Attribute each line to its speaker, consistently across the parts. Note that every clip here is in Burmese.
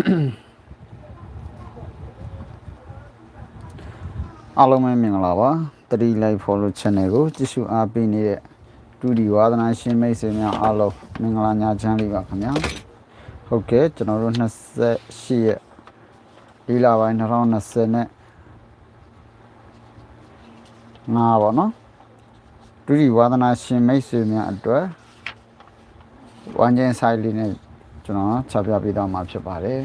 Speaker 1: အားလုံးပဲမင်္ဂလာပါတတိလိုက် follow channel ကိုကြည့်ရှုအားပေးနေတဲ့ဒုဒီဝါသနာရှင်မိတ်ဆွေများအားလုံးမင်္ဂလာညချမ်းလေးပါခင်ဗျာဟုတ်ကဲ့ကျွန်တော်တို့28ရက်ဒီလပိုင်း2020နဲ့ငါပါနော်ဒုဒီဝါသနာရှင်မိတ်ဆွေများအတွက်ဝမ်းကျင်ဆိုင်လေးနဲ့ ကျွန်တော်ချပြပေးတော့မှာဖြစ်ပါတယ်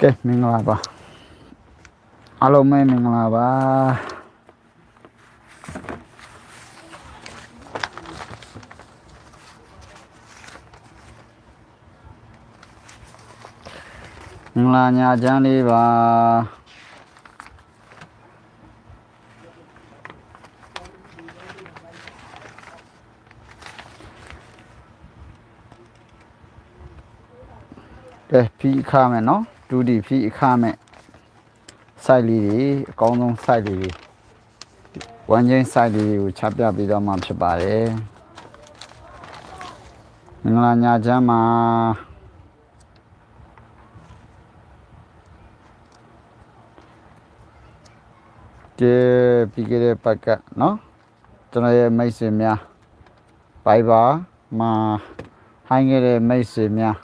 Speaker 1: ကဲမင်္ဂလာပါအားလုံးပဲမင်္ဂလာပါမင်္ဂလာညာချမ်းလေးပါ ကဲပြီးခါမယ်နော်ဒူဒီဖီအခမဲ့ site လေးတွေအကောင်းဆုံး site လေးတွေဝမ်းချင်း site လေးတွေကိုချပြပေးတော့မှဖြစ်ပါတယ်မင်္ဂလာညချမ်းပါကဲပြီးခဲ့တဲ့ပတ်ကနော်ကျွန်တော်ရဲ့မိတ်ဆွေများဘိုင်ဘာမှာဟိုင်းခဲ့တဲ့မိတ်ဆွေများ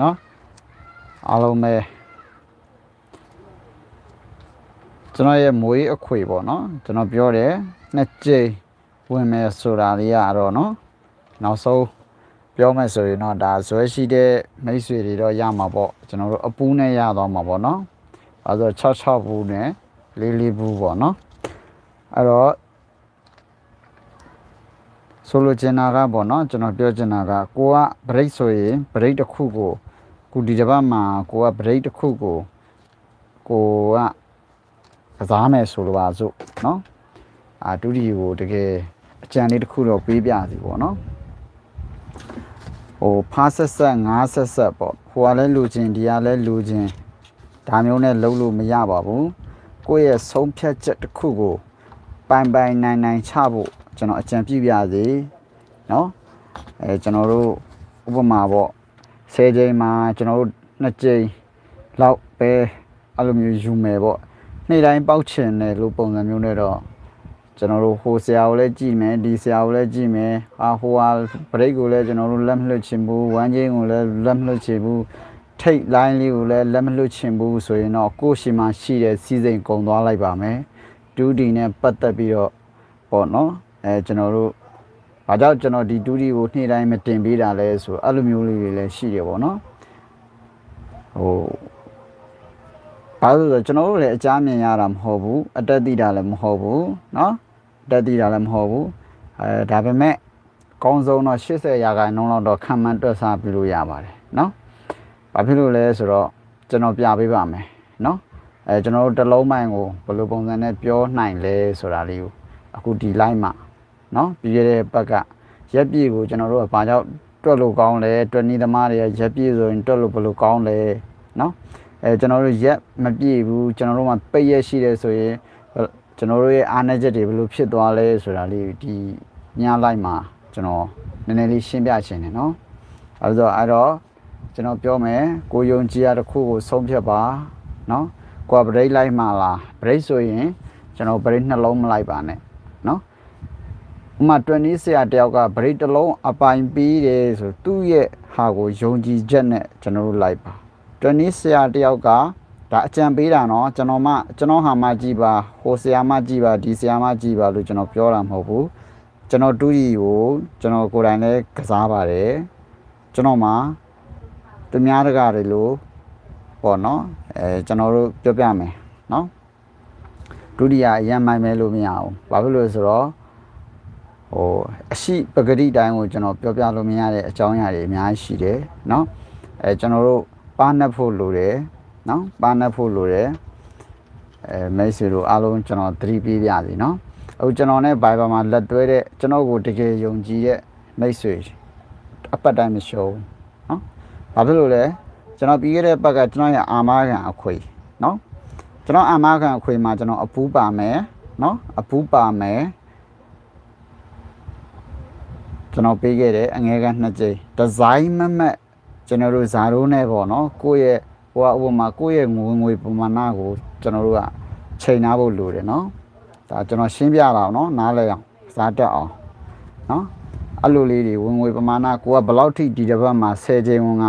Speaker 1: နော် အားလုံးပဲကျွန်တော်ရဲ့မွေးအခွေပေါ့နော်ကျွန်တော်ပြောတယ်နှစ်ကြိမ်ဝင်မယ်ဆိုတာလေးရတော့နော်နောက်ဆုံးပြောမယ်ဆိုရင်တော့ဒါဇွဲရှိတဲ့မိတ်ဆွေတွေတော့ရမှာပေါ့ကျွန်တော်တို့အပူးနဲ့ရသွားမှာပေါ့နော်အဲဆို6 6ဘူးနဲ့လေးလေးဘူးပေါ့နော်အဲ့တော့ဆိုလိုချင်တာကပေါ့နော်ကျွန်တော်ပြောချင်တာကကိုက break ဆိုရင် break တစ်ခုကို ခုဒီတစ်ပတ်မှာကိုက break တစ်ခုကိုကိုကကစားမယ်ဆိုလိုပါစို့เนาะအာတူဒီကိုတကယ်အကြံလေးတစ်ခုတော့ပေးပြစီပေါ့เนาะဟိုဖားဆက်ဆက်ငါးဆက်ဆက်ပေါ့ဟိုကလည်းလူချင်းဒီကလည်းလူချင်းဒါမျိုးနဲ့လုံးလို့မရပါဘူးကိုယ့်ရဲ့ဆုံးဖြတ်ချက်တစ်ခုကိုပိုင်ပိုင်နိုင်နိုင်ချဖို့ကျွန်တော်အကြံပြုပြစီเนาะအဲကျွန်တော်တို့ဥပမာပေါ့ 10ချိန်မှာကျွန်တော်တို့2ချိန်လောက်ပဲအဲ့လိုမျိုးယူမယ်ပေါ့နေ့တိုင်းပေါက်ချင်တယ်လို့ပုံစံမျိုးနဲ့တော့ကျွန်တော်တို့ဟိုဆရာကိုလည်းကြည့်မယ်ဒီဆရာကိုလည်းကြည့်မယ်ဟာဟိုဟာ break ကိုလည်းကျွန်တော်တို့လက်မလွတ်ချင်ဘူးဝမ်းချင်းကိုလည်းလက်မလွတ်ချင်ဘူးထိတ် line လေးကိုလည်းလက်မလွတ်ချင်ဘူးဆိုရင်တော့ကိုယ့်ရှိမှရှိတဲ့စီစဉ်ကုံသွားလိုက်ပါမယ် 2D နဲ့ပတ်သက်ပြီးတော့ပေါ့နော်အဲကျွန်တော်တို့ ဘာကြောင့်ကျွန်တော်ဒီ 2D ကိုနေ့တိုင်းမတင်ပေးတာလဲဆိုအဲ့လိုမျိုးလေးတွေလည်းရှိတယ်ပေါ့နော်ဟိုဘာလို့လဲဆိုတော့ကျွန်တော်တို့လည်းအကြမ်းမြင်ရတာမဟုတ်ဘူးအတက်သိတာလည်းမဟုတ်ဘူးเนาะအတက်သိတာလည်းမဟုတ်ဘူးအဲဒါပေမဲ့ကောင်းဆုံးတော့80ရာခိုင်နှုန်းလောက်တော့ခံမှန်းတွက်ဆပြလို့ရပါတယ်เนาะဘာဖြစ်လို့လဲဆိုတော့ကျွန်တော်ပြပေးပါမယ်เนาะအဲကျွန်တော်တို့တစ်လုံးမိုင်ကိုဘယ်လိုပုံစံနဲ့ပြောနိုင်လဲဆိုတာလေးကိုအခုဒီ line မှာ နော်ပြီးခဲ့တဲ့ဘက်ကရက်ပြည့်ကိုကျွန်တော်တို့ကဘာကြောင့်တွက်လို့ကောင်းလဲတွက်နီးသမားတွေရက်ပြည့်ဆိုရင်တွက်လို့ဘယ်လိုကောင်းလဲနော်အဲကျွန်တော်တို့ရက်မပြည့်ဘူးကျွန်တော်တို့မှာပိတ်ရက်ရှိတယ်ဆိုရင်ကျွန်တော်တို့ရဲ့အားနည်းချက်တွေဘယ်လိုဖြစ်သွားလဲဆိုတာလေးဒီညလိုက်မှာကျွန်တော်နည်းနည်းလေးရှင်းပြချင်တယ်နော်အဲဆိုတော့အဲ့တော့ကျွန်တော်ပြောမယ်ကိုယုံကြည်ရတစ်ခုကိုဆုံးဖြတ်ပါနော်ကိုကဘရိတ်လိုက်မှလားဘရိတ်ဆိုရင်ကျွန်တော်ဘရိတ်နှလုံးမလိုက်ပါနဲ့ ဥမာ20ဆရာတယောက်ကဗရိတ်တလုံးအပိုင်ပြီးတယ်ဆိုသူ့ရဲ့ဟာကိုယုံကြည်ချက်နဲ့ကျွန်တော်တို့လိုက်ပါ20ဆရာတယောက်ကဒါအကြံပေးတာနော်ကျွန်တော်မှကျွန်တော်ဟာမှကြည်ပါဟိုဆရာမှကြည်ပါဒီဆရာမှကြည်ပါလို့ကျွန်တော်ပြောတာမဟုတ်ဘူးကျွန်တော်တူကြီးကိုကျွန်တော်ကိုယ်တိုင်လည်းကစားပါတယ်ကျွန်တော်မှသူများတကာတွေလို့ပေါ့နော်အဲကျွန်တော်တို့ပြောပြမယ်နော်ဒုတိယအရင်မိုင်မဲလို့မရဘူးဘာဖြစ်လို့လဲဆိုတော့ ဟိုအရှိပဂတိတိုင်းကိုကျွန်တော်ပြောပြလို့မရတဲ့အကြောင်းအရာတွေအများကြီးရှိတယ်เนาะအဲကျွန်တော်တို့ပါနှက်ဖို့လိုတယ်နော်ပါနှက်ဖို့လိုတယ်အဲမိတ်ဆွေတို့အားလုံးကျွန်တော်သတိပေးပြစီနော်အခုကျွန်တော်နဲ့ Viber မှာလက်တွဲတဲ့ကျွန်တော်ကိုတကယ်ယုံကြည်တဲ့မိတ်ဆွေအပတ်တိုင်းမရှုံးနော်ဘာဖြစ်လို့လဲကျွန်တော်ပြီးခဲ့တဲ့ပတ်ကကျွန်တော်ရဲ့အာမခံအခွေနော်ကျွန်တော်အာမခံအခွေမှာကျွန်တော်အပူးပါမယ်နော်အပူးပါမယ် ကျွန်တော်ပေးခဲ့တယ်အငဲကနှစ်ကြိမ်ဒီဇိုင်းမမတ်ကျွန်တော်တို့ဇာရိုးနဲ့ပေါ့နော်ကိုယ့်ရဲ့ဟိုကဥပမာကိုယ့်ရဲ့ငွေငွေပမာဏကိုကျွန်တော်တို့ကချိန်နာဖို့လိုတယ်နော်ဒါကျွန်တော်ရှင်းပြတာနော်နားလည်အောင်စားတတ်အောင်နော်အဲ့လိုလေးတွေဝင်ငွေပမာဏကိုကဘယ်လောက်ထိဒီတစ်ပတ်မှာ10ချိန်ဝင်က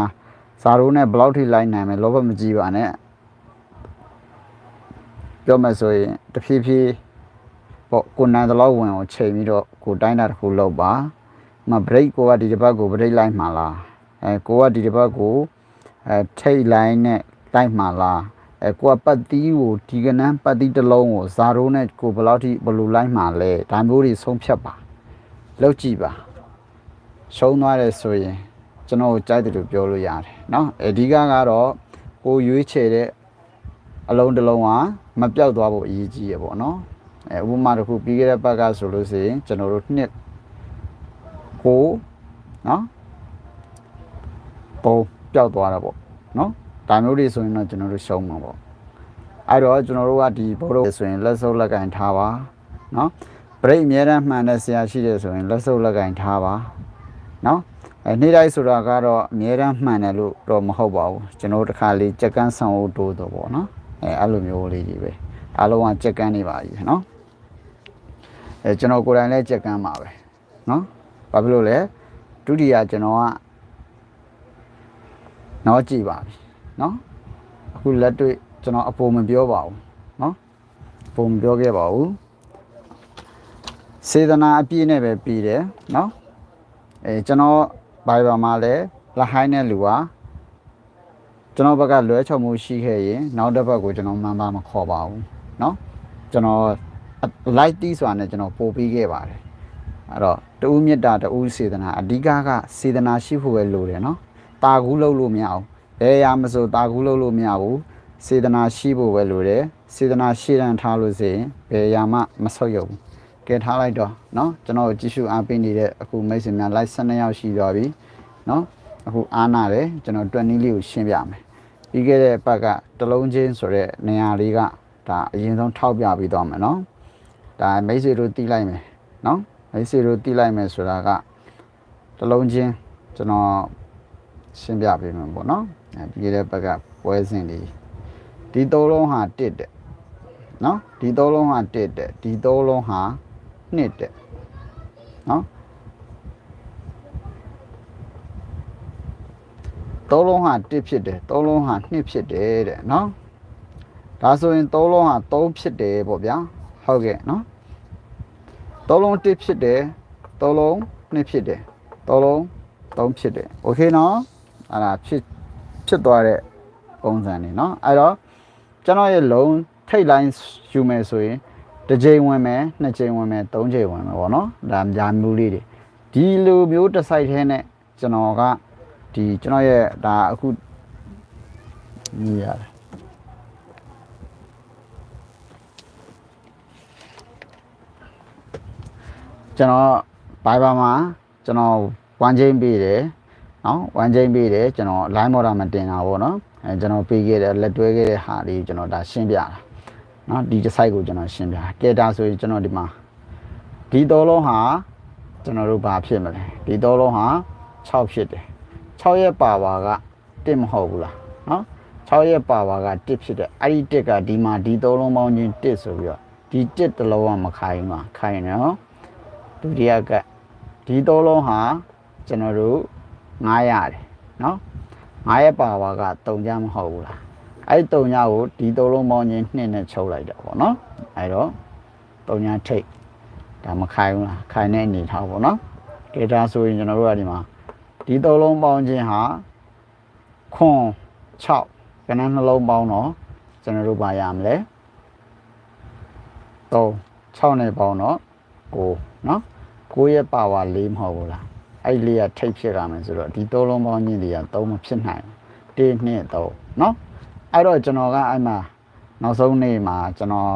Speaker 1: ဇာရိုးနဲ့ဘယ်လောက်ထိလိုက်နိုင်မယ်လောဘမကြည့်ပါနဲ့ပြောမှဆိုရင်တဖြည်းဖြည်းပေါ့ကိုနန်းတလောက်ဝင်ကိုချိန်ပြီးတော့ကိုတိုင်းတာတစ်ခုလောက်ပါ မဘရိတ်ကိုကဒီတစ်ပတ်ကိုဘရိတ်လိုက်မှာလားအဲကိုကဒီတစ်ပတ်ကိုအဲထိတ်လိုင်းနဲ့လိုက်မှာလားအဲကိုကပတ်သီးကိုဒီကနန်းပတ်သီးတစ်လုံးကိုဇာရိုးနဲ့ကိုဘယ်လောက်ထိဘယ်လိုလိုက်မှာလဲဒါမျိုးတွေဆုံးဖြတ်ပါလောက်ကြည့်ပါရှုံးသွားတယ်ဆိုရင်ကျွန်တော်ကြိုက်တယ်လို့ပြောလို့ရတယ်เนาะအဓိကကတော့ကိုရွေးချယ်တဲ့အလုံးတစ်လုံးကမပြောက်သွားဖို့အရေးကြီးရပေါ့နော်အဲဥပမာတစ်ခုပြီးခဲ့တဲ့ဘက်ကဆိုလို့ရှိရင်ကျွန်တော်တို့နှစ် ကိုနော်ပုံပျောက်သွားတာပေါ့နော်ဒါမျိုးတွေဆိုရင်တော့ကျွန်တော်တို့ရှုံးမှာပေါ့အဲ့တော့ကျွန်တော်တို့ကဒီဘောတော့ဆိုရင်လက်စုပ်လက်ကင်ထားပါနော်ဘရိတ်အများတန်းမှန်တဲ့ဆရာရှိတယ်ဆိုရင်လက်စုပ်လက်ကင်ထားပါနော်အဲနေ့တိုင်းဆိုတာကတော့အများတန်းမှန်တယ်လို့တော့မဟုတ်ပါဘူးကျွန်တော်တို့တစ်ခါလေးကြက်ကန်းဆောင်ဖို့တိုးတော့ပေါ့နော်အဲအဲ့လိုမျိုးလေးကြီးပဲအားလုံးကကြက်ကန်းနေပါပြီနော်အဲကျွန်တော်ကိုယ်တိုင်လည်းကြက်ကန်းပါပဲနော် ဘာဖြစ်လို့လဲဒုတိယကျွန်တော်ကတော့ကြည်ပါပြီနော်အခုလက်တွေ့ကျွန်တော်အပေါ်မပြောပါဘူးနော်အပေါ်မပြောခဲ့ပါဘူးစေတနာအပြည့်နဲ့ပဲပြီးတယ်နော်အဲကျွန်တော်ဘိုင်ဘာမှာလည်းလဟိုင်းတဲ့လူကကျွန်တော်ဘက်ကလွဲချော်မှုရှိခဲ့ရင်နောက်တစ်ဘက်ကိုကျွန်တော်မှန်ပါမခေါ်ပါဘူးเนาะကျွန်တော် light တီးဆိုတာနဲ့ကျွန်တော်ပို့ပြီးခဲ့ပါတယ် အဲ့တော့တူးမြတ်တာတူးစေတနာအဓိကကစေတနာရှိဖို့ပဲလိုတယ်เนาะတာကူးလုပ်လို့မရအောင်ဘယ်ရာမဆိုတာကူးလုပ်လို့မရဘူးစေတနာရှိဖို့ပဲလိုတယ်စေတနာရှိတန်ထားလို့ဆိုရင်ဘယ်ရာမှမဆုတ်ယုံဘူးကဲထားလိုက်တော့เนาะကျွန်တော်ကြည့်ရှုအားပေးနေတဲ့အခုမိတ်ဆွေများ live 12ယောက်ရှိသွားပြီเนาะအခုအားနာတယ်ကျွန်တော်တွက်နည်းလေးကိုရှင်းပြမယ်ပြီးခဲ့တဲ့ဘက်ကတလုံးချင်းဆိုတဲ့နေရာလေးကဒါအရင်ဆုံးထောက်ပြပြီးသွားမယ်เนาะဒါမိတ်ဆွေတို့တီးလိုက်မယ်เนาะ မိတ်ဆွေတို့တီးလိုက်မယ်ဆိုတာကတလုံးချင်းကျွန်တော်ရှင်းပြပေးမယ်ပေါ့เนาะအဲပြီးခဲ့တဲ့ဘက်ကပွဲစဉ်လေးဒီသုံးလုံးဟာတစ်တဲ့เนาะဒီသုံးလုံးဟာတစ်တဲ့ဒီသုံးလုံးဟာနှစ်တဲ့เนาะသုံးလုံးဟာတစ်ဖြစ်တယ်သုံးလုံးဟာနှစ်ဖြစ်တယ်တဲ့เนาะဒါဆိုရင်သုံးလုံးဟာသုံးဖြစ်တယ်ပေါ့ဗျာဟုတ်ကဲ့เนาะ သုံးလုံးတစ်ဖြစ်တယ်သုံးလုံးနှစ်ဖြစ်တယ်သုံးလုံးသုံးဖြစ်တယ်โอเคเนาะအဲ့ဒါဖြစ်ဖြစ်သွားတဲ့ပုံစံနေเนาะအဲ့တော့ကျွန်တော်ရဲ့လုံးထိတ်လိုင်းယူမယ်ဆိုရင်တစ်ချိန်ဝင်မယ်နှစ်ချိန်ဝင်မယ်သုံးချိန်ဝင်မယ်ပေါ့နော်ဒါညာမျိုးလေးတွေဒီလိုမျိုးတစ်ဆိုင်ထဲနဲ့ကျွန်တော်ကဒီကျွန်တော်ရဲ့ဒါအခုညီရတယ် ကျွန်တော်ဘိုင်ဘာမှာကျွန်တော်1ချိန်ပေးတယ်နော်1ချိန်ပေးတယ်ကျွန်တော် line model မှာတင်တာပေါ့နော်အဲကျွန်တော်ပေးခဲ့တဲ့လက်တွဲခဲ့တဲ့ဟာလေးကျွန်တော်ဒါရှင်းပြတာနော်ဒီ site ကိုကျွန်တော်ရှင်းပြတာကဲဒါဆိုရင်ကျွန်တော်ဒီမှာဒီသုံးလုံးဟာကျွန်တော်တို့ဘာဖြစ်မလဲဒီသုံးလုံးဟာ6ဖြစ်တယ်6ရဲ့ပါဝါက1မဟုတ်ဘူးလားနော်6ရဲ့ပါဝါက1ဖြစ်တယ်အဲ့ဒီ1ကဒီမှာဒီသုံးလုံးပေါင်းချင်း1ဆိုပြီးတော့ဒီ1တစ်လုံးကမခိုင်းပါခိုင်းနော် ဒုတိယကဒီသုံးလုံးဟာကျွန်တော်တို့900ရတယ်နော်9ရဲ့ပါဝါက3ကြမဟုတ်ဘူးလားအဲ့3ညကိုဒီသုံးလုံးပေါင်းချင်း2နဲ့ချုပ်လိုက်တာပေါ့နော်အဲ့တော့3ညထိတ်ဒါမခိုင်းဘူးလားခိုင်းတဲ့အနေထားပေါ့နော်ကဲဒါဆိုရင်ကျွန်တော်တို့ကဒီမှာဒီသုံးလုံးပေါင်းချင်းဟာခွန်6ကနန်းနှလုံးပေါင်းတော့ကျွန်တော်တို့ပါရမလဲ3 6နဲ့ပေါင်းတော့9 နော်ကိုယ့်ရဲ့ power လေးမဟုတ်ဘူးလားအဲ့လေးကထိတ်ဖြစ်လာမယ်ဆိုတော့ဒီသုံးလုံးပေါင်းညင်းတွေကသုံးမဖြစ်နိုင်ဘူး1နှစ်သုံးနော်အဲ့တော့ကျွန်တော်ကအဲ့မှာနောက်ဆုံးနေ့မှာကျွန်တော်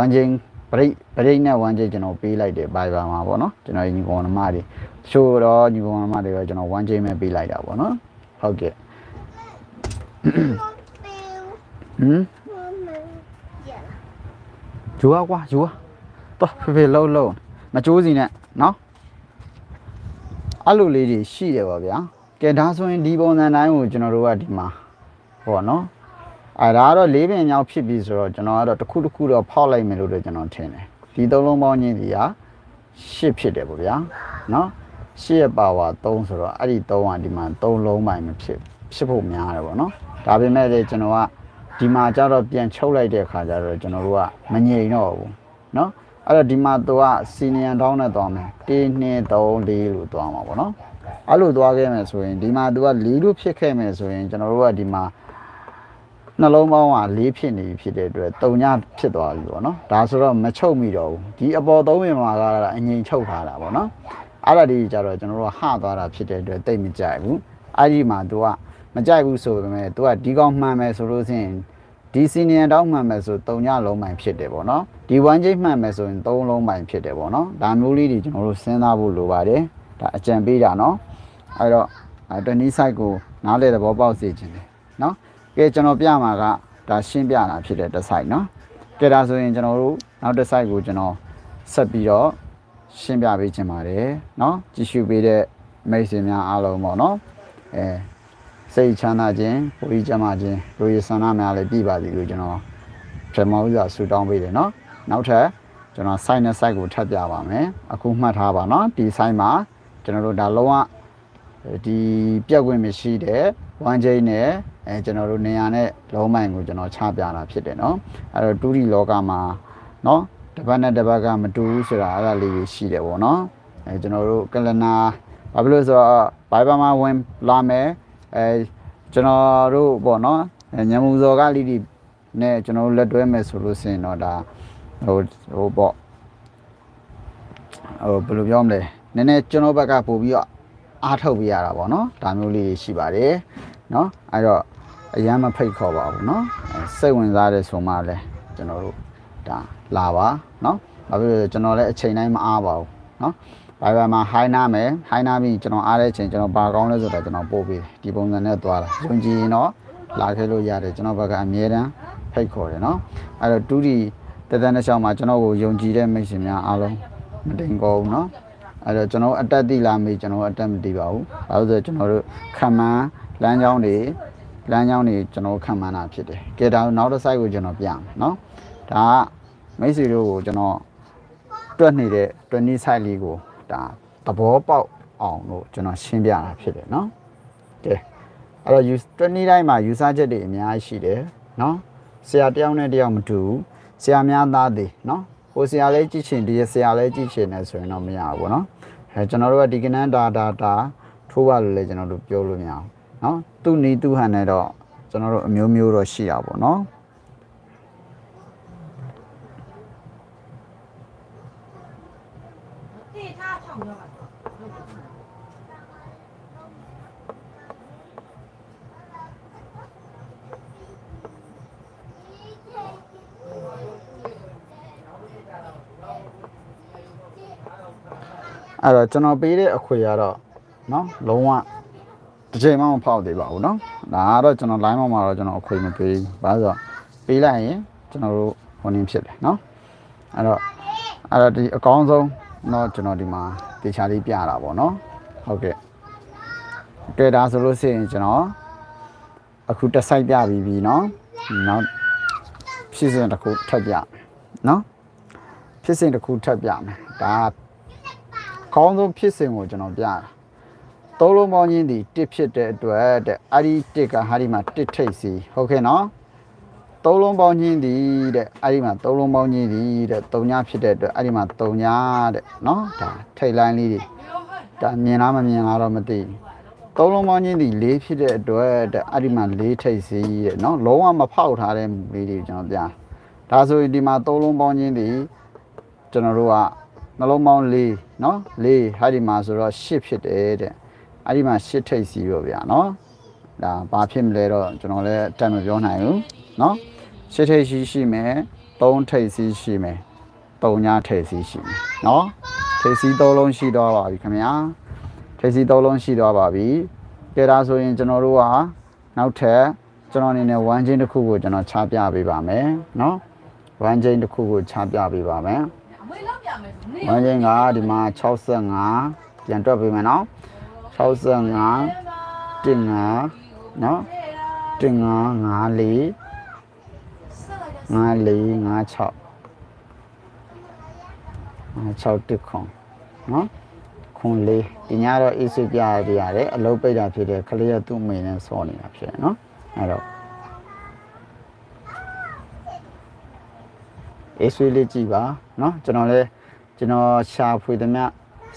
Speaker 1: one chain break break နဲ့ one chain ကျွန်တော်ပေးလိုက်တယ် Viber မှာပေါ့နော်ကျွန်တော်ညီကောင်မတွေရှိုးတော့ညီကောင်မတွေကကျွန်တော် one chain ပဲပေးလိုက်တာပေါ့နော်ဟုတ်ကဲ့ဟမ်ယူ啊ကွာယူ啊တော့ဖေဖေလှုပ်လှုပ် မကြိုးစီနဲ့နော်အဲ့လိုလေးတွေရှိတယ်ပါဗျာကဲဒါဆိုရင်ဒီပုံစံတိုင်းကိုကျွန်တော်တို့ကဒီမှာဟောနော်အဲဒါကတော့လေးပင်မြောက်ဖြစ်ပြီဆိုတော့ကျွန်တော်ကတော့တစ်ခုတစ်ခုတော့ဖောက်လိုက်မယ်လို့တော့ကျွန်တော်ထင်တယ်ဒီသုံးလုံးပေါင်းချင်းဒီက8ဖြစ်တယ်ပေါ့ဗျာနော်8ရဲ့ပါဝါ3ဆိုတော့အဲ့ဒီ3ကဒီမှာ3လုံးပိုင်းမဖြစ်ဖြစ်ဖို့များတယ်ပေါ့နော်ဒါပေမဲ့လေကျွန်တော်ကဒီမှာကျတော့ပြန်ချုပ်လိုက်တဲ့အခါကျတော့ကျွန်တော်တို့ကမငြိမ်တော့ဘူးနော် အဲ့တော့ဒီမှာသူကစီနီယံတောင်းနဲ့သွားမယ်1 2 3 4လို့သွားမှာပေါ့နော်အဲ့လိုသွားခဲ့မယ်ဆိုရင်ဒီမှာသူက4လို့ဖြစ်ခဲ့မယ်ဆိုရင်ကျွန်တော်တို့ကဒီမှာနှလုံးပေါင်းက၄ဖြစ်နေပြီဖြစ်တဲ့အတွက်တုံညဖြစ်သွားပြီပေါ့နော်ဒါဆိုတော့မချုပ်မိတော့ဘူးဒီအပေါ်သုံးပင်မှာကအငြိမ်ချုပ်ထားတာပေါ့နော်အဲ့ဒါဒီကြတော့ကျွန်တော်တို့ကဟသွားတာဖြစ်တဲ့အတွက်တိတ်မကြိုက်ဘူးအဲ့ဒီမှာသူကမကြိုက်ဘူးဆိုပေမဲ့သူကဒီကောင်မှန်မယ်ဆိုလို့ရှိရင် ဒီစီနီယံတောင်းမှန်မယ်ဆိုတုံညလုံးပိုင်းဖြစ်တယ်ပေါ့နော်ဒီဝမ်းချိတ်မှန်မယ်ဆိုရင်သုံးလုံးပိုင်းဖြစ်တယ်ပေါ့နော်ဒါမျိုးလေးတွေကျွန်တော်တို့စဉ်းစားဖို့လိုပါတယ်ဒါအကြံပေးတာနော်အဲ့တော့တနည်း site ကိုနားလေသဘောပေါက်စေခြင်းတယ်နော်ကဲကျွန်တော်ပြမှာကဒါရှင်းပြတာဖြစ်တဲ့တစ် site နော်ကဲဒါဆိုရင်ကျွန်တော်တို့နောက်တစ် site ကိုကျွန်တော်ဆက်ပြီးတော့ရှင်းပြပေးခြင်းပါတယ်နော်ကြည့်ရှုပေးတဲ့မိတ်ဆွေများအားလုံးပေါ့နော်အဲ စိတ်ချမ်းသာခြင်းကိုယ်ကြီးကျန်းမာခြင်းလူရည်ဆန္ဒများလည်းပြည့်ပါစေလို့ကျွန်တော်ပထမဦးစွာဆုတောင်းပေးတယ်နော်နောက်ထပ်ကျွန်တော် site နဲ့ site ကိုထပ်ပြပါမယ်အခုမှတ်ထားပါနော်ဒီ site မှာကျွန်တော်တို့ဒါလုံးဝဒီပြက်ဝင်မရှိတဲ့ဝမ်းချိန်းနဲ့အဲကျွန်တော်တို့နေရာနဲ့လုံးမိုင်ကိုကျွန်တော်ချပြတာဖြစ်တယ်နော်အဲ့တော့တူရီလောကမှာနော်တစ်ပတ်နဲ့တစ်ပတ်ကမတူဘူးဆိုတာအဲ့ဒါလေးတွေရှိတယ်ပေါ့နော်အဲကျွန်တော်တို့ကလနာဘာဖြစ်လို့ဆိုတော့ဘိုင်ဘာမှာဝင်လာမယ် အဲကျွန်တော်တို့ပေါ့နော်အဲညမူစော်ကလိတိနဲ့ကျွန်တော်တို့လက်တွဲမယ်ဆိုလို့ရှိရင်တော့ဒါဟိုဟိုပေါ့ဟိုဘယ်လိုပြောမလဲနည်းနည်းကျွန်တော်ဘက်ကပို့ပြီးတော့အားထုတ်ပြရတာပေါ့နော်ဒါမျိုးလေးရှိပါတယ်နော်အဲ့တော့အရန်မဖိတ်ခေါ်ပါဘူးနော်အဲစိတ်ဝင်စားတဲ့ဆိုမှလည်းကျွန်တော်တို့ဒါလာပါနော်ဘာဖြစ်လို့လဲကျွန်တော်လည်းအချိန်တိုင်းမအားပါဘူးနော် ဘာပဲမှာဟိုင်းနာမယ်ဟိုင်းနာပြီးကျွန်တော်အားတဲ့အချိန်ကျွန်တော်ဘာကောင်းလဲဆိုတော့ကျွန်တော်ပို့ပေးတယ်ဒီပုံစံနဲ့သွားတာယုံကြည်ရင်တော့လာခဲ့လို့ရတယ်ကျွန်တော်ဘက်ကအမြဲတမ်းဖိတ်ခေါ်တယ်နော်အဲ့တော့တူဒီတသက်တစ်ချောင်းမှာကျွန်တော်ကိုယုံကြည်တဲ့မိတ်ဆွေများအားလုံးမတင်ကောဘူးနော်အဲ့တော့ကျွန်တော်အတက်တိလာမေးကျွန်တော်အတက်မတိပါဘူးဘာလို့လဲဆိုတော့ကျွန်တော်တို့ခံမှန်းလမ်းကြောင်းတွေလမ်းကြောင်းတွေကျွန်တော်ခံမှန်းတာဖြစ်တယ်ကဲဒါနောက်တစ် site ကိုကျွန်တော်ပြမယ်နော်ဒါကမိတ်ဆွေတို့ကိုကျွန်တော်တွက်နေတဲ့တွက်နီး site လေးကို ဒါသဘောပေါက်အောင်လို့ကျွန်တော်ရှင်းပြတာဖြစ်တယ်နော်ကဲအဲ့တော့ use တွက်နီးတိုင်းမှာ user ချက်တွေအများကြီးရှိတယ်နော်ဆရာတယောက်နဲ့တယောက်မတူဘူးဆရာများသားသေးနော်ဟိုဆရာလေးကြည့်ချင်ဒီဆရာလေးကြည့်ချင်နေဆိုရင်တော့မရဘူးပေါ့နော်အဲကျွန်တော်တို့ကဒီကနန်းဒါဒါတာထိုးပါလို့လည်းကျွန်တော်တို့ပြောလို့မရဘူးเนาะသူ့နီးသူ့ဟန်နဲ့တော့ကျွန်တော်တို့အမျိုးမျိုးတော့ရှိရပါဘောเนาะ အဲ့တော့ကျွန်တော်ပေးတဲ့အခွေကတော့เนาะလုံးဝတစ်ချိန်မှမဖောက်သေးပါဘူးเนาะဒါကတော့ကျွန်တော် line မှာတော့ကျွန်တော်အခွေမပေးဘူးဘာလို့ဆိုတော့ပေးလိုက်ရင်ကျွန်တော်တို့ဝင်နေဖြစ်တယ်เนาะအဲ့တော့အဲ့တော့ဒီအကောင်းဆုံးเนาะကျွန်တော်ဒီမှာတေချာလေးပြတာပေါ့เนาะဟုတ်ကဲ့ကဲဒါဆိုလို့ရှိရင်ကျွန်တော်အခုတစ်ဆိုင်ပြပြီးပြီเนาะနောက်ဖြစ်စဉ်တစ်ခုထပ်ပြเนาะဖြစ်စဉ်တစ်ခုထပ်ပြမယ်ဒါ ကကောင်းဆုံးဖြစ်စဉ်ကိုကျွန်တော်ပြတာသုံးလုံးပေါင်းချင်းဒီတစ်ဖြစ်တဲ့အတွက်တဲ့အဲ့ဒီတစ်ကဟာဒီမှာတစ်ထိတ်စီဟုတ်ကဲ့နော်သုံးလုံးပေါင်းချင်းဒီတဲ့အဲ့ဒီမှာသုံးလုံးပေါင်းချင်းဒီတဲ့တုံညာဖြစ်တဲ့အတွက်အဲ့ဒီမှာတုံညာတဲ့နော်ဒါထိတ်လိုင်းလေးတွေဒါမြင်လားမမြင်လားတော့မသိဘူးသုံးလုံးပေါင်းချင်းဒီလေးဖြစ်တဲ့အတွက်တဲ့အဲ့ဒီမှာလေးထိတ်စီတဲ့နော်လုံးဝမဖောက်ထားတဲ့လေးတွေကျွန်တော်ပြဒါဆိုရင်ဒီမှာသုံးလုံးပေါင်းချင်းဒီကျွန်တော်တို့က နှလုံးပေါင်း၄เนาะ၄ဟာဒီမှာဆိုတော့၈ဖြစ်တယ်တဲ့အဲ့ဒီမှာ၈ထိပ်စီရောဗျာเนาะဒါဘာဖြစ်မလဲတော့ကျွန်တော်လည်းအတက်မပြောနိုင်ဘူးเนาะ၈ထိပ်စီရှိမယ်၃ထိပ်စီရှိမယ်၃ညထိပ်စီရှိမယ်เนาะထိပ်စီ၃လုံးရှိတော့ပါပြီခင်ဗျာထိပ်စီ၃လုံးရှိတော့ပါပြီကြဲဒါဆိုရင်ကျွန်တော်တို့ကနောက်ထပ်ကျွန်တော်အနေနဲ့ဝမ်းချင်းတစ်ခုကိုကျွန်တော်ချပြပေးပါမယ်เนาะဝမ်းချင်းတစ်ခုကိုချပြပေးပါမယ်
Speaker 2: အမေလောက်ပြမယ်နေ
Speaker 1: ဝမ်းချင်းကဒီမှာ65ပြန်တွက်ပေးမယ်နော်65တင်ငါနော်တင်ငါ54 54 56 56တစ်ခွန်နော်ခွန်လေးဒီညတော့အေးစိပြရရရတယ်အလုပ်ပိတ်တာဖြစ်တယ်ခလေးရသူ့မိနဲ့စောနေတာဖြစ်တယ်နော်အဲ့တော့အေးဆွေးလေးကြည့်ပါ နော်ကျွန်တော်လည်းကျွန်တော်ရှာဖွေသမျှ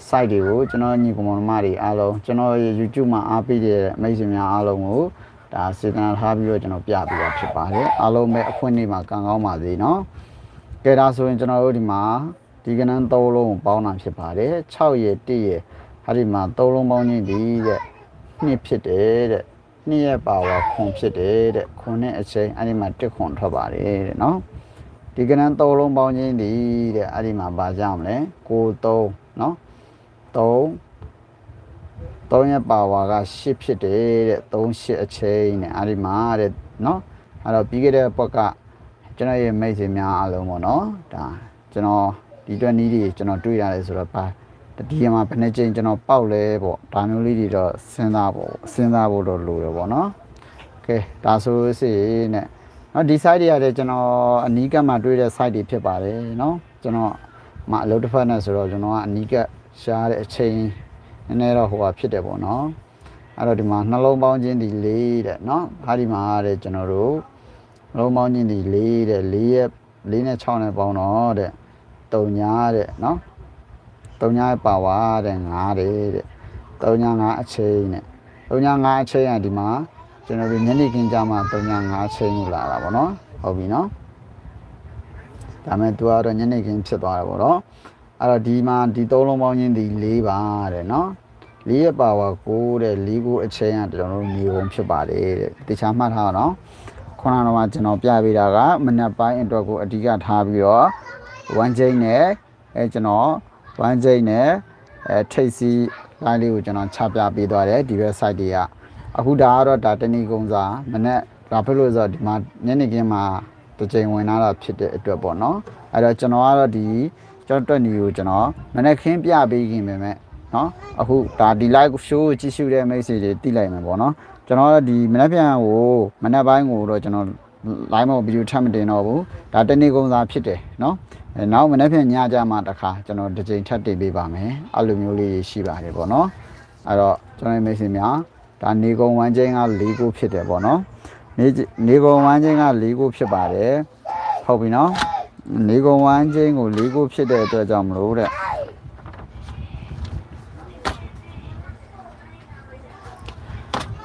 Speaker 1: site တွေကိုကျွန်တော်ညီကောင်မတွေအားလုံးကျွန်တော်ရဲ့ YouTube မှာအားပေးတဲ့မိတ်ဆွေများအားလုံးကိုဒါစေတနာထားပြီးတော့ကျွန်တော်ပြပေးတာဖြစ်ပါတယ်အားလုံးပဲအခွင့်အရေးမှာကံကောင်းပါစေနော်ကဲဒါဆိုရင်ကျွန်တော်တို့ဒီမှာဒီကနန်း၃လုံးကိုပေါင်းတာဖြစ်ပါတယ်6ရဲ့1ရဲ့ဟာဒီမှာ၃လုံးပေါင်းခြင်းဒီတဲ့နှစ်ဖြစ်တယ်တဲ့နှစ်ရဲ့ပါဝါခွန်ဖြစ်တယ်တဲ့ခွန်နဲ့အချိန်အဲ့ဒီမှာတစ်ခွန်ထွက်ပါတယ်တဲ့နော် ဒီကနန်း၃လုံးပေါင်းခြင်းဒီတဲ့အဲ့ဒီမှာပါကြမလဲ9 3နော်3 3ရဲ့ပါဝါက8ဖြစ်တယ်တဲ့3 8အချိန်နဲ့အဲ့ဒီမှာတဲ့နော်အဲ့တော့ပြီးခဲ့တဲ့ဘက်ကကျွန်တော်ရဲ့မိတ်ဆွေများအားလုံးပေါ့နော်ဒါကျွန်တော်ဒီအတွက်နီးတွေကျွန်တော်တွေ့ရတယ်ဆိုတော့ပါဒီမှာဘယ်နှကြိမ်ကျွန်တော်ပေါက်လဲပေါ့ဒါမျိုးလေးတွေတော့စဉ်းစားဖို့စဉ်းစားဖို့တော့လိုတယ်ပေါ့နော်ကဲဒါဆိုလို့ရှိရင်နဲ့ နော်ဒီ site တွေရတယ်ကျွန်တော်အနီးကပ်မှာတွေ့တဲ့ site တွေဖြစ်ပါတယ်နော်ကျွန်တော်မအလုပ်တစ်ဖက်နဲ့ဆိုတော့ကျွန်တော်ကအနီးကပ်ရှားတဲ့အချိန်နည်းနည်းတော့ဟိုဟာဖြစ်တယ်ပေါ့နော်အဲ့တော့ဒီမှာနှလုံးပေါင်းခြင်းဒီ၄တဲ့နော်ဟာဒီမှာတဲ့ကျွန်တော်တို့နှလုံးပေါင်းခြင်းဒီ၄တဲ့၄ရက်၄နဲ့6နဲ့ပေါင်းတော့တဲ့တုံညာတဲ့နော်တုံညာရဲ့ပါဝါတဲ့9တဲ့တဲ့တုံညာ9အချိန်နဲ့တုံညာ9အချိန်ကဒီမှာ ကျွန်တော်တို့ညနေခင်းကြမှာတုံညာ9အချိန်ကိုလာတာပေါ့နော်ဟုတ်ပြီနော်ဒါမဲ့သူကတော့ညနေခင်းဖြစ်သွားတယ်ပေါ့နော်အဲ့တော့ဒီမှာဒီသုံးလုံးပေါင်းချင်းဒီ၄ပါတဲ့နော်၄ရဲ့ပါဝါ9တဲ့၄ကိုအချိန်ကကျွန်တော်တို့မြေပုံဖြစ်ပါတယ်တဲ့တခြားမှတ်ထားအောင်နော်ခုနကတော့ကျွန်တော်ပြပေးတာကမနက်ပိုင်းအတွက်ကိုအဓိကထားပြီးတော့1ချိန်နဲ့အဲကျွန်တော်1ချိန်နဲ့အဲထိတ်စီလိုင်းလေးကိုကျွန်တော်ချပြပေးသွားတယ်ဒီဘက် site တွေက အခုဒါကတော့ဒါတနည်းကုန်းစားမနက်ဘာဖြစ်လို့လဲဆိုတော့ဒီမှာညနေခင်းမှာတစ်ချိန်ဝင်လာတာဖြစ်တဲ့အတွက်ပေါ့နော်အဲ့တော့ကျွန်တော်ကတော့ဒီကျွန်တော်တွက်နေကိုကျွန်တော်မနေ့ခင်းပြပေးခင်ပဲမဲ့နော်အခုဒါဒီ live show ကိုကြည့်ရှုတဲ့မိတ်ဆွေတွေသိလိုက်မယ်ပေါ့နော်ကျွန်တော်ဒီမနေ့ပြန်ကိုမနေ့ပိုင်းကိုတော့ကျွန်တော် live မှာဗီဒီယိုထပ်မတင်တော့ဘူးဒါတနေ့ကုန်စာဖြစ်တယ်နော်အဲနောက်မနေ့ပြန်ညကြမှာတခါကျွန်တော်တစ်ချိန်ထပ်တင်ပေးပါမယ်အဲ့လိုမျိုးလေးရှိပါတယ်ပေါ့နော်အဲ့တော့ကျွန်တော်မိတ်ဆွေများ ဒါနေကုန်ဝမ်းချင်းက၄ခုဖြစ်တယ်ပေါ့နော်နေနေကုန်ဝမ်းချင်းက၄ခုဖြစ်ပါတယ်ဟုတ်ပြီနော်နေကုန်ဝမ်းချင်းကို၄ခုဖြစ်တဲ့အတွက်ကြောင့်မလို့တဲ့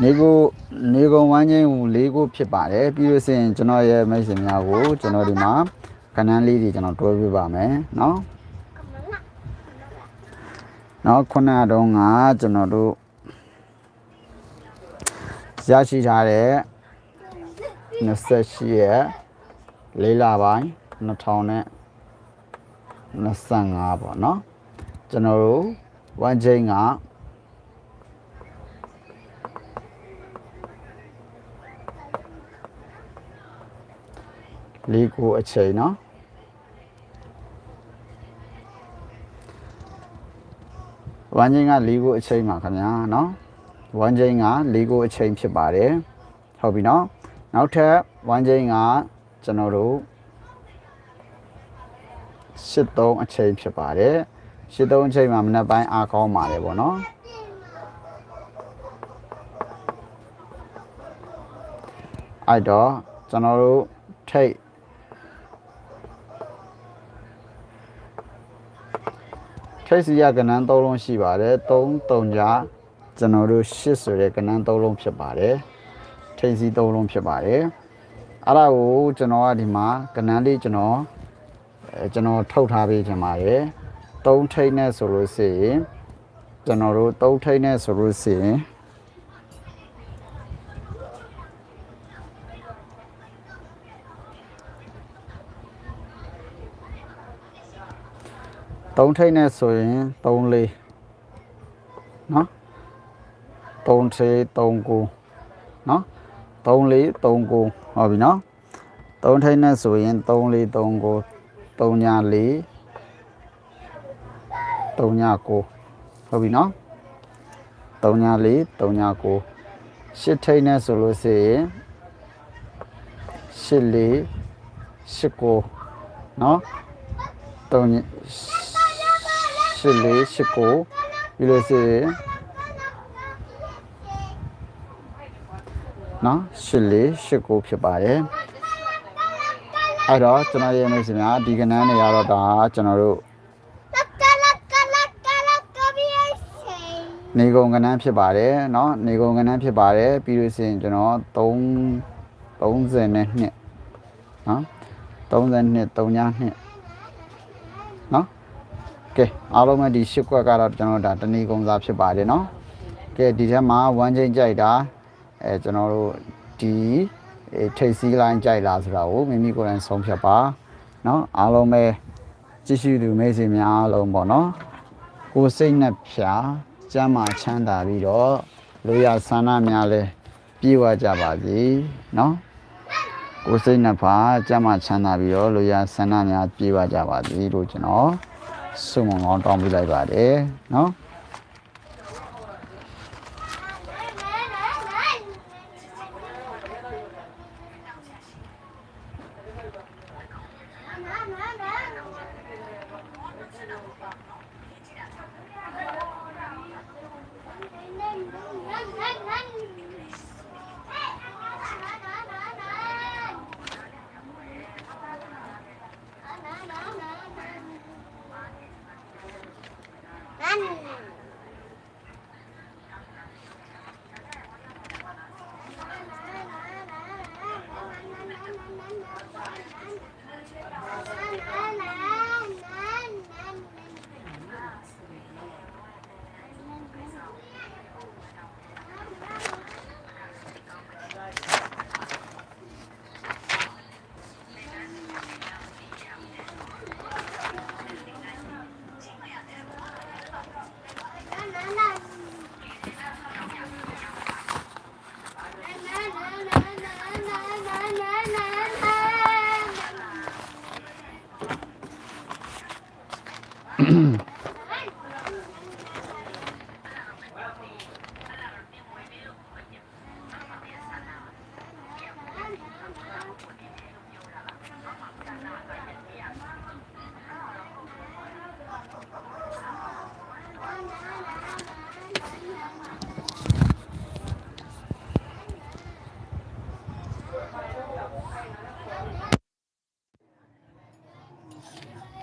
Speaker 1: နေကိုနေကုန်ဝမ်းချင်းကို၄ခုဖြစ်ပါတယ်ပြီးလို့ရှိရင်ကျွန်တော်ရဲ့မိတ်ဆွေများကိုကျွန်တော်ဒီမှာကဏ္ဍလေးတွေကျွန်တော်တွဲပြပါမယ်နော်နောက်ခုနကတော့ငါကျွန်တော်တို့ ရရှိထားတဲ့28ရက်လေးလပိုင်း2000နဲ့25ပေါ့เนาะကျွန်တော်တို့ဝမ်ချိန်ကလေးကိုအချိန်เนาะဝမ်ချိန်ကလေးကိုအချိန်ပါခင်ဗျာเนาะ 1ချိန်က၄ကိုအချိန်ဖြစ်ပါတယ်ဟုတ်ပြီเนาะနောက်ထပ်1ချိန်ကကျွန်တော်တို့73အချိန်ဖြစ်ပါတယ်73အချိန်မှာမနက်ပိုင်းအားကောင်းပါတယ်ဗောနော်အဲ့တော့ကျွန်တော်တို့ထိတ်ထိတ်စီရကဏ္ဍ၃လုံးရှိပါတယ်၃၃ကြား ကျွန်တော်တို့ရှစ်ဆိုတဲ့ကဏ္ဍ၃လုံးဖြစ်ပါတယ်ထိပ်စီ၃လုံးဖြစ်ပါတယ်အဲ့ဒါကိုကျွန်တော်ကဒီမှာကဏ္ဍလေးကျွန်တော်ကျွန်တော်ထုတ်ထားပေးခြင်းပါတယ်၃ထိပ်နဲ့ဆိုလို့ရှိရင်ကျွန်တော်တို့၃ထိပ်နဲ့ဆိုလို့ရှိရင်သုံးထိပ်နဲ့ဆိုရင်3လေးเนาะ 3439เนาะ3439ဟောပြီเนาะ3ထိပ်နဲ့ဆိုရင်3439 3ည4 3ည9ဟုတ်ပြီเนาะ3ည4 3ည9ရှစ်ထိပ်နဲ့ဆိုလို့ရှိရင်84 89เนาะ3ည84 89ပြီးလို့ရှိရင် နော်84 89ဖြစ်ပါတယ်အဲ့တော့ကျွန်တော်ရဲ့မိတ်ဆွေများဒီကနန်းတွေကတော့ဒါကျွန်တော်တို့
Speaker 2: Laka laka laka laka biese.
Speaker 1: နေကုန်ကနန်းဖြစ်ပါတယ်เนาะနေကုန်ကနန်းဖြစ်ပါတယ်ပြီးလို့ရှိရင်ကျွန်တော်3 30နဲ့နှစ်เนาะ30နှစ်3ညနှစ်เนาะကဲအားလုံးပဲဒီရှစ်ကွက်ကတော့ကျွန်တော်ဒါတဏီကုံစာဖြစ်ပါတယ်เนาะကဲဒီထဲမှာ1ချိန်ကြိုက်တာ အဲကျွန်တော်တို့ဒီအဲထိတ်စီးလိုင်းကြိုက်လားဆိုတာကိုမိမိကိုယ်တိုင်ဆုံးဖြတ်ပါเนาะအားလုံးပဲကြည့်ရှုသူမိတ်ဆွေများအားလုံးပေါ့เนาะ ကိုယ်စိတ်နဲ့ဖြာကျမ်းမာချမ်းသာပြီးတော့လူရဆန္ဒများလဲပြေဝကြပါစေเนาะကိုယ်စိတ်နဲ့ဖြာကျမ်းမာချမ်းသာပြီးတော့လူရဆန္ဒများပြေဝကြပါစေလို့ကျွန်တော်ဆုမွန်ကောင်းတောင်းပေးလိုက်ပါတယ်เนาะ